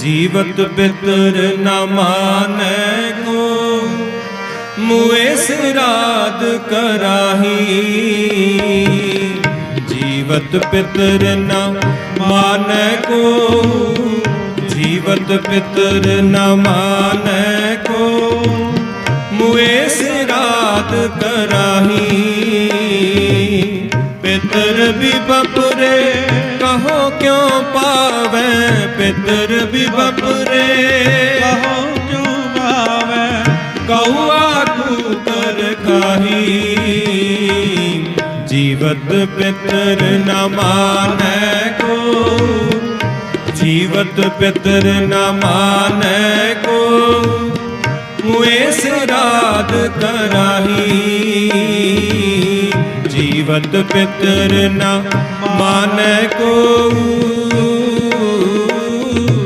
ਜੀਵਤ ਪਿਤਰ ਨ ਮਾਨੈ ਕੋ, ਮੁਏ ਸਿਰਾਦ ਕਰਾਹੀ। ਜੀਵਤ ਪਿਤਰ ਨਾ ਮਾਨੈ ਕੋ, ਜੀਵਤ ਪਿਤਰ ਨ ਮਾਨੈ ਕੋ, ਮੁਏ ਸਿਰਾਦ ਕਰਾਹੀ। ਪਿਤਰ ਵੀ ਬਪਰੇ ਕਹੋ ਕਿਉ ਪਾਵੈ? ਪਿਤਰ ਵੀ ਬਪਰੇ ਕਹੋ ਕਿਉ ਭਾਵੈ ਕਉਆ ਕੂਕਰ ਖਾਹੀ ਜੀਵਤ ਪਿਤਰ ਨ ਮਾਨੈ ਕੋ। ਜੀਵਤ ਪਿਤਰ ਨ ਮਾਨੈ ਕੋ। ਮੁਏ ਸਿਰਾਦ ਕਰਾਹੀ। ਜੀਵਤ ਪਿਤਰ ਨ ਮਾਨੈ ਕੋ।